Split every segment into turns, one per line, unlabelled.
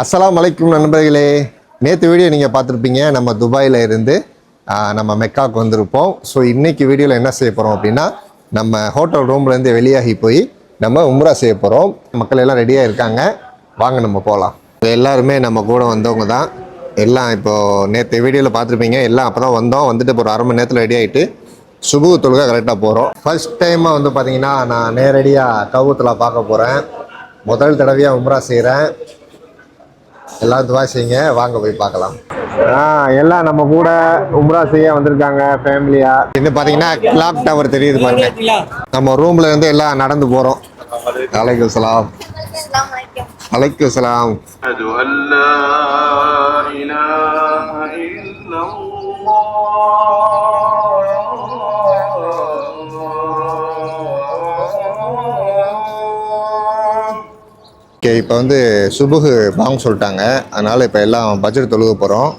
அஸ்லாம் வலைக்கும் நண்பர்களே. நேற்று வீடியோ நீங்கள் பார்த்துருப்பீங்க. நம்ம துபாயில் இருந்து நம்ம மெக்காவுக்கு வந்திருப்போம். ஸோ இன்றைக்கி வீடியோவில் என்ன செய்ய போகிறோம் அப்படின்னா நம்ம ஹோட்டல் ரூம்லேருந்து வெளியாகி போய் நம்ம உம்ரா செய்ய போகிறோம் மக்கள் எல்லாம் ரெடியாக இருக்காங்க. வாங்க நம்ம போகலாம் எல்லாருமே நம்ம கூட வந்தவங்க தான். எல்லாம் இப்போது நேற்று வீடியோவில் பார்த்துருப்பீங்க. எல்லாம் அப்போ தான் வந்தோம். வந்துட்டு இப்போ ஒரு அரை மணி நேரத்தில் ரெடி ஆகிட்டு சுபு கரெக்டாக போகிறோம் ஃபர்ஸ்ட் டைமாக வந்து பார்த்திங்கன்னா நான் நேரடியாக கவுத்தில் பார்க்க போகிறேன் முதல் தடவையாக உம்ரா செய்கிறேன் எல்லாம் துவா செய்யுங்க. வாங்க போய் பார்க்கலாம். எல்லாம் நம்ம கூட உம்ரா செய்ய வந்திருக்காங்க ஃபேமிலியா இது பார்த்தீங்கன்னா கிளாப் டவர் தெரியுது பாருங்க. நம்ம ரூம்ல இருந்து எல்லாம் நடந்து போறோம். அலைக்கு சலாம். அலைக்கு சலாம்.
இல்லாஹ்
ஓகே இப்போ வந்து சுபுகு பாங்க சொல்லிட்டாங்க அதனால இப்போ எல்லாம் பட்ஜெட் தொழுக போகிறோம்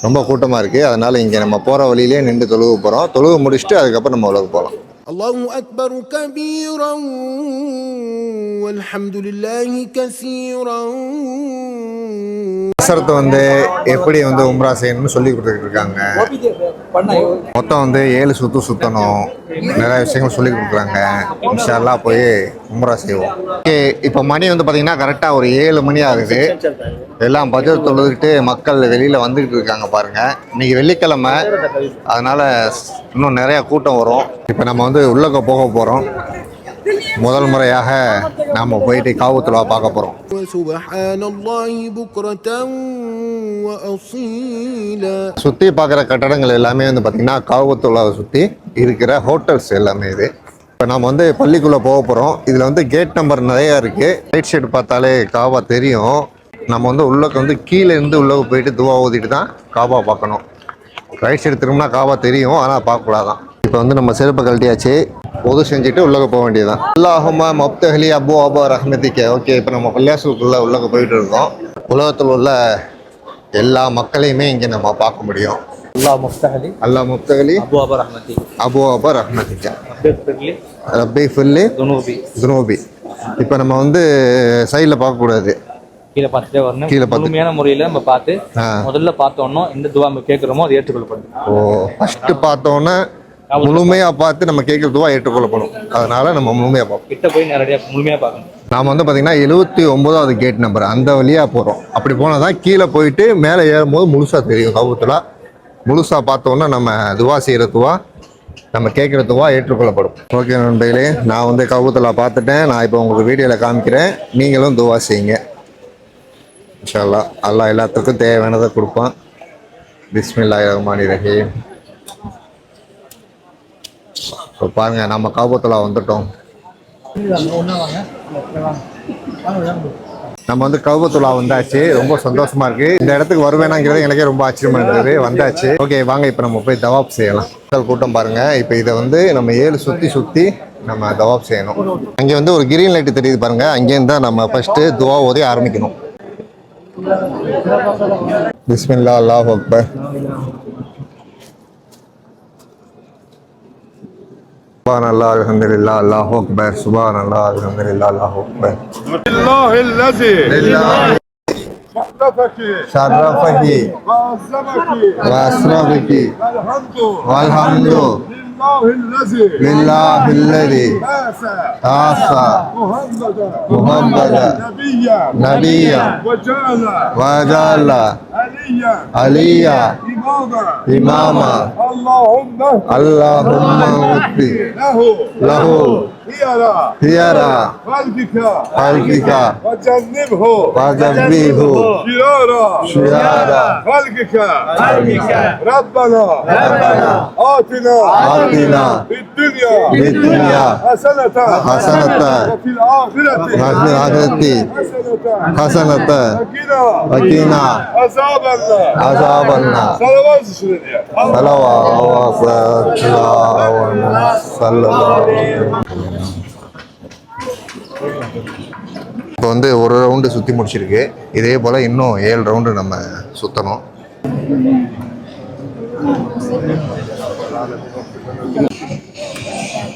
ரொம்ப கூட்டமாக இருக்குது அதனால இங்கே நம்ம போகிற வழியிலே நின்று தொழுக போகிறோம் தொழுக முடிச்சுட்டு அதுக்கப்புறம் நம்ம உலக போகலாம்
الله أكبر كبيرا والحمد لله كثيرا
அசரத்தை வந்து எப்படி வந்து உம்ரா செய்யணும்னு சொல்லி கொடுத்துட்டு இருக்காங்க மொத்தம் வந்து ஏழு சுத்து சுத்தணும். நிறைய விஷயங்கள் சொல்லி கொடுக்குறாங்க. இன்ஷால்லா போய் உம்ரா செய்வோம். ஓகே இப்போ மணி வந்து பார்த்தீங்கன்னா கரெக்டாக ஒரு ஏழு மணி ஆகுது. எல்லாம் பட்ஜெட் தொழுதுட்டு மக்கள் வெளியில் வந்துக்கிட்டு இருக்காங்க பாருங்க. இன்னைக்கு வெள்ளிக்கிழமை. அதனால இன்னும் நிறைய கூட்டம் வரும். இப்போ நம்ம வந்து உள்ளக்க போக போகிறோம் முதல் முறையாக நாம் போயிட்டு காவத்துலா பார்க்க போகிறோம் சுற்றி பார்க்குற கட்டடங்கள் எல்லாமே வந்து பார்த்திங்கன்னா காவத்துலாவை சுற்றி இருக்கிற ஹோட்டல்ஸ் எல்லாமே இது. இப்போ நம்ம வந்து பள்ளிக்குள்ளே போக போகிறோம் இதில் வந்து கேட் நம்பர் நிறையா இருக்குது ரைட் சைடு பார்த்தாலே காவா தெரியும். நம்ம வந்து உள்ளக்கு வந்து கீழேருந்து உள்ளே போயிட்டு துவா ஊதிட்டு தான் காவா பார்க்கணும். ரைட் சைடு திரும்பினா காவா தெரியும். ஆனால் பார்க்கக்கூடாதான். இப்போ வந்து நம்ம செருப்பு கழட்டியாச்சு. பொது செஞ்சுட்டு உள்ளக போக வேண்டியதுதான். அல்லாஹுமா மப்தஹலி அபு அபா ரஹ்மதிக்க ஓகே இப்போ நம்ம பள்ளியாசூக்குள்ளே உள்ளக போயிட்டு இருக்கோம். உலகத்தில் உள்ள எல்லா மக்களையுமே இங்கே நம்ம பார்க்க முடியும். அல்லா முஃப்தஹலி.
அல்லா முஃப்தஹலி.
அபு
அபர் அஹ்மதி அபு
அபர் அஹ்மதிக்கா
துனோபி.
துனோபி. இப்போ நம்ம வந்து சைடில் பார்க்கக்கூடாது
கீழே பார்த்துட்டே வரணும்.
கீழே
முழுமையான முறையில் நம்ம பார்த்து முதல்ல பார்த்தோன்னா எந்த துவா நம்ம கேட்குறோமோ அது ஏற்றுக்கொள்ளப்படும்.
ஓ ஃபஸ்ட்டு பார்த்தோன்னா முழுமையாக பார்த்து நம்ம கேட்குற துவா ஏற்றுக்கொள்ளப்படும். அதனால நம்ம முழுமையாக பார்ப்போம்.
போய் நேரடியாக முழுமையாக பார்க்கணும்.
நாம் வந்து பார்த்தீங்கன்னா எழுபத்தி ஒம்போதாவது கேட் நம்பர் அந்த வழியாக போகிறோம் அப்படி போனால் தான் கீழே போயிட்டு மேலே ஏறும்போது முழுசாக தெரியும். கவுத்தில் முழுசாக பார்த்தோன்னா நம்ம துவா செய்கிறதுவா நம்ம கேட்குறதுவா ஏற்றுக்கொள்ளப்படும். ஓகே நண்பர்களே நான் வந்து கவுத்தில் பார்த்துட்டேன். நான் இப்போ உங்களுக்கு வீடியோவில் காமிக்கிறேன். நீங்களும் துவா செய்யுங்க. இன்ஷால்லா அல்லா எல்லாத்துக்கும் தேவையானதை கொடுப்பான். பிஸ்மில்லா ரஹ்மான் ரஹீம். இப்போ பாருங்கள் நம்ம காபத்தில் வந்துட்டோம். நம்ம வந்து கவுபத்துலா வந்தாச்சு. ரொம்ப சந்தோஷமா இருக்கு. இந்த இடத்துக்கு வருவேனாங்கிறது எனக்கே ரொம்ப ஆச்சரியமா இருந்தது. வந்தாச்சு. ஓகே வாங்க இப்போ நம்ம போய் தவாப் செய்யலாம். கூட்டம் பாருங்க. இப்போ இதை வந்து நம்ம ஏழு சுத்தி சுத்தி நம்ம தவாப் செய்யணும். அங்கே வந்து ஒரு கிரீன் லைட் தெரியுது பாருங்க. அங்கேருந்து தான் நம்ம ஃபர்ஸ்ட் துவா ஓதி ஆரம்பிக்கணும். பிஸ்மில்லா அல்லாஹ் அக்பர். سبحان اللہ الحمد للہ اللہ اکبر۔ سبحان اللہ
الحمد للہ اللہ
اکبر
شرفی
واسرفی
والحمد۔ لله الذي
لله الذي آسى
محمدا
محمدا
نبيا
نبيا
وجعل
وجعل
عليا
عليا
إماما.
إماما.
اللهم
اللهم اغفر
له.
له.
خيرا
خير
خلقك.
خلقك.
وجنبه.
وجنبه.
شرارا.
شرار
خلقك. ربنا. ربنا. آتنا
آتنا
في الدنيا
في الدنيا
حسنة
حسنة
وفي الآخرة
وفي الآخرة
حسنة
حسنة
وقنا
وقنا
عذاب النار
عذاب النار
صلوات شريعة
இப்போ வந்து ஒரு ரவுண்டு சுற்றி முடிச்சிருக்கு இதே போல் இன்னும் ஏழு ரவுண்டு நம்ம சுற்றணும்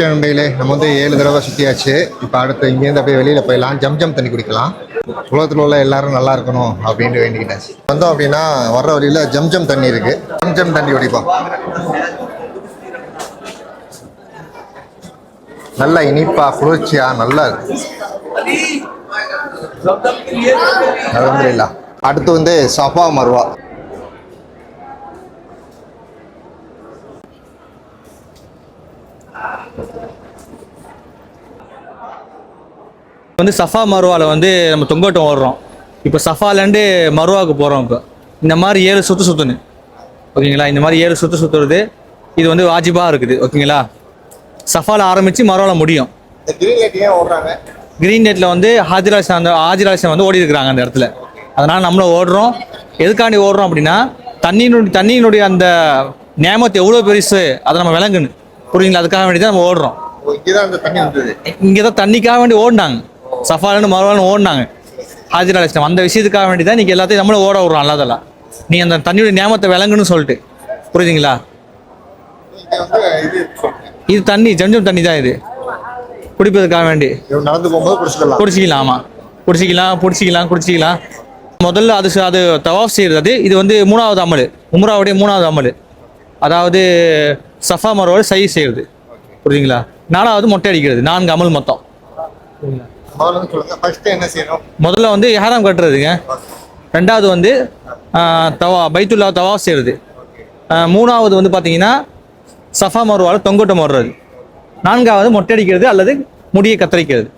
நண்பர்களே நம்ம வந்து ஏழு தடவை சுற்றியாச்சு இப்போ அடுத்து இங்கேருந்து அப்படியே வெளியில் போயிடலாம். ஜம் ஜம் தண்ணி குடிக்கலாம். உலகத்தில் உள்ள எல்லாரும் நல்லா இருக்கணும் அப்படின்ட்டு வேண்டிக்கிட்டேன் வந்தோம் அப்படின்னா வர்ற வழியில் ஜம் ஜம் தண்ணி இருக்கு. ஜம் ஜம் தண்ணி குடிப்போம். நல்லா இனிப்பா குளிர்ச்சியா நல்லா இருக்கு. அடுத்து வந்து சஃபா மர்வா.
வந்து சஃபா மருவாவில் வந்து நம்ம தொங்கோட்டம் ஓடுறோம். இப்போ சஃபாலேருந்து மருவாவுக்கு போகிறோம் இப்போ. இந்த மாதிரி ஏழு சுற்று சுற்றணும் ஓகேங்களா? இந்த மாதிரி ஏழு சுற்று சுற்றுறது இது வந்து வாஜிபாக இருக்குது. ஓகேங்களா? சஃபால ஆரம்பித்து மருவாவில் முடியும்.
கிரீன் லைட் ஏன் ஓடுறாங்க?
கிரீன் நெட்டில் வந்து ஹாஜிராஜ் அந்த ஹாஜிராஜ் வந்து ஓடி இருக்கிறாங்க அந்த இடத்துல. அதனால் நம்மளும் ஓடுறோம். எதுக்காண்டி ஓடுறோம் அப்படின்னா தண்ணியினுடைய தண்ணியினுடைய அந்த நியமத்தை எவ்வளோ பெருசு அதை நம்ம விளங்கணும். புரியுங்களா அதுக்காக வேண்டி தான் நம்ம ஓடுறோம். இங்கே தான் தண்ணிக்காக வேண்டி ஓடினாங்க. சஃபாலன்னு மறுவாலும் ஓடினாங்க. ஹாஜிர் அலிஸ்லாம் அந்த விஷயத்துக்காக வேண்டி தான் இன்னைக்கு எல்லாத்தையும் நம்மளும் ஓட விட்றோம் அல்லாதெல்லாம் நீ அந்த தண்ணியோட நியமத்தை விளங்குன்னு சொல்லிட்டு. புரியுதுங்களா?
இது
தண்ணி ஜம்ஜம் தண்ணி தான் இது. குடிப்பதற்காக வேண்டி.
நடந்து போகும்போது குடிச்சுக்கலாம்.
குடிச்சிக்கலாம் ஆமாம் குடிச்சிக்கலாம் பிடிச்சிக்கலாம் குடிச்சிக்கலாம். முதல்ல அது அது தவாஃப் செய்கிறது இது வந்து மூணாவது அமல். உம்ராவுடைய மூணாவது அமல். அதாவது சஃபா மரோட சை செய்கிறது புரியுதுங்களா? நாலாவது மொட்டை அடிக்கிறது. நான்கு அமல் மொத்தம்.
முதல்ல வந்து சொல்லுங்க என்ன செய்யணும்
முதல்ல வந்து கட்டுறதுங்க. ரெண்டாவது வந்து தவா பைத்துல்லா தவா செய்கிறது மூணாவது வந்து பார்த்தீங்கன்னா சஃபா மருவால் தொங்கோட்டம் ஓடுறது நான்காவது மொட்டை அடிக்கிறது அல்லது முடியை கத்தரிக்கிறது.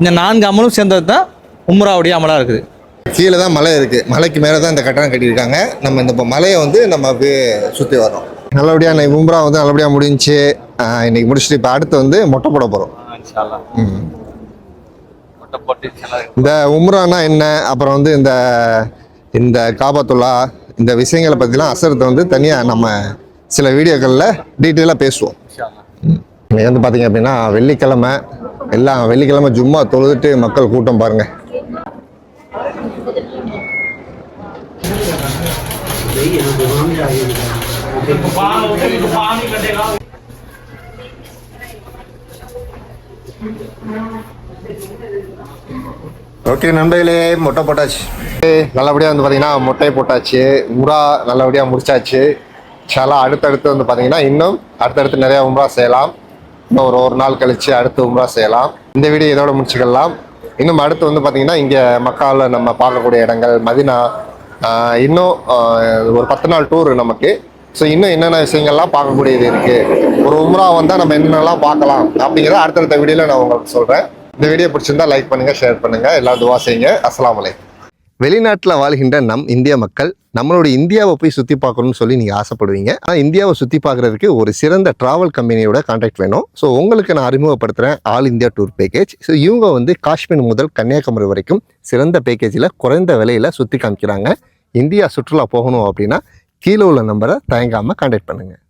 இந்த நான்கு அமலும் சேர்ந்தது தான் உம்ராவுடைய அமலாக இருக்குது.
கீழே தான் மலை இருக்குது மலைக்கு மேலே தான் இந்த கட்டடம் கட்டியிருக்காங்க. நம்ம இந்த மலையை வந்து நம்ம அப்படியே சுற்றி வரோம் நல்லபடியாக இன்னைக்கு உம்ரா வந்து நல்லபடியாக முடிஞ்சுச்சு ஆஹ் இன்னைக்கு முடிச்சுட்டு இப்போ அடுத்து வந்து மொட்டை போட போகிறோம் இந்த உம்ரானா என்ன அப்புறம் வந்து இந்த இந்த காபத்துல்லா இந்த விஷயங்களை பற்றிலாம் அசரத்தை வந்து தனியாக நம்ம சில வீடியோக்களில் டீட்டெயிலாக பேசுவோம். இன்னைக்கு வந்து பார்த்தீங்க அப்படின்னா வெள்ளிக்கிழமை எல்லாம் வெள்ளிக்கிழமை ஜும்மா தொழுதுட்டு மக்கள் கூட்டம் பாருங்கள் ஓகே நண்பர்களே மொட்டை போட்டாச்சு. நல்லபடியாக வந்து பார்த்தீங்கன்னா மொட்டை போட்டாச்சு. உரா நல்லபடியாக முடிச்சாச்சு. சலா அடுத்தடுத்து வந்து பார்த்தீங்கன்னா இன்னும் அடுத்தடுத்து நிறையா உம்ரா செய்யலாம். இன்னும் ஒரு ஒரு நாள் கழித்து அடுத்து உம்ரா செய்யலாம். இந்த வீடியோ இதோட முடிச்சுக்கலாம். இன்னும் அடுத்து வந்து பார்த்தீங்கன்னா இங்கே மக்காவில் நம்ம பார்க்கக்கூடிய இடங்கள் மதினா இன்னும் ஒரு பத்து நாள் டூர் நமக்கு ஸோ இன்னும் என்னென்ன விஷயங்கள்லாம் பார்க்கக்கூடியது இருக்குது ஒரு உம்ரா வந்தால் நம்ம என்னென்னலாம் பார்க்கலாம் அப்படிங்கிறத அடுத்தடுத்த வீடியோவில் நான் உங்களுக்கு சொல்கிறேன் இந்த வீடியோ பிடிச்சிருந்தா லைக் பண்ணுங்கள் ஷேர் பண்ணுங்கள் எல்லா துவா செய்யுங்க. அஸ்லாம் அலைக்கும். வெளிநாட்டில் வாழ்கின்ற நம் இந்திய மக்கள் நம்மளுடைய இந்தியாவை போய் சுற்றி பார்க்கணும்னு சொல்லி நீங்கள் ஆசைப்படுவீங்க. ஆனால் இந்தியாவை சுற்றி பார்க்குறதுக்கு ஒரு சிறந்த ட்ராவல் கம்பெனியோட கான்டாக்ட் வேணும். ஸோ உங்களுக்கு நான் அறிமுகப்படுத்துகிறேன் all India tour package so இவங்க வந்து காஷ்மீர் முதல் கன்னியாகுமரி வரைக்கும் சிறந்த பேக்கேஜில் குறைந்த விலையில் சுற்றி காமிக்கிறாங்க. இந்தியா சுற்றுலா போகணும் அப்படின்னா கீழே உள்ள நம்பரை தயங்காமல் கான்டாக்ட் பண்ணுங்கள்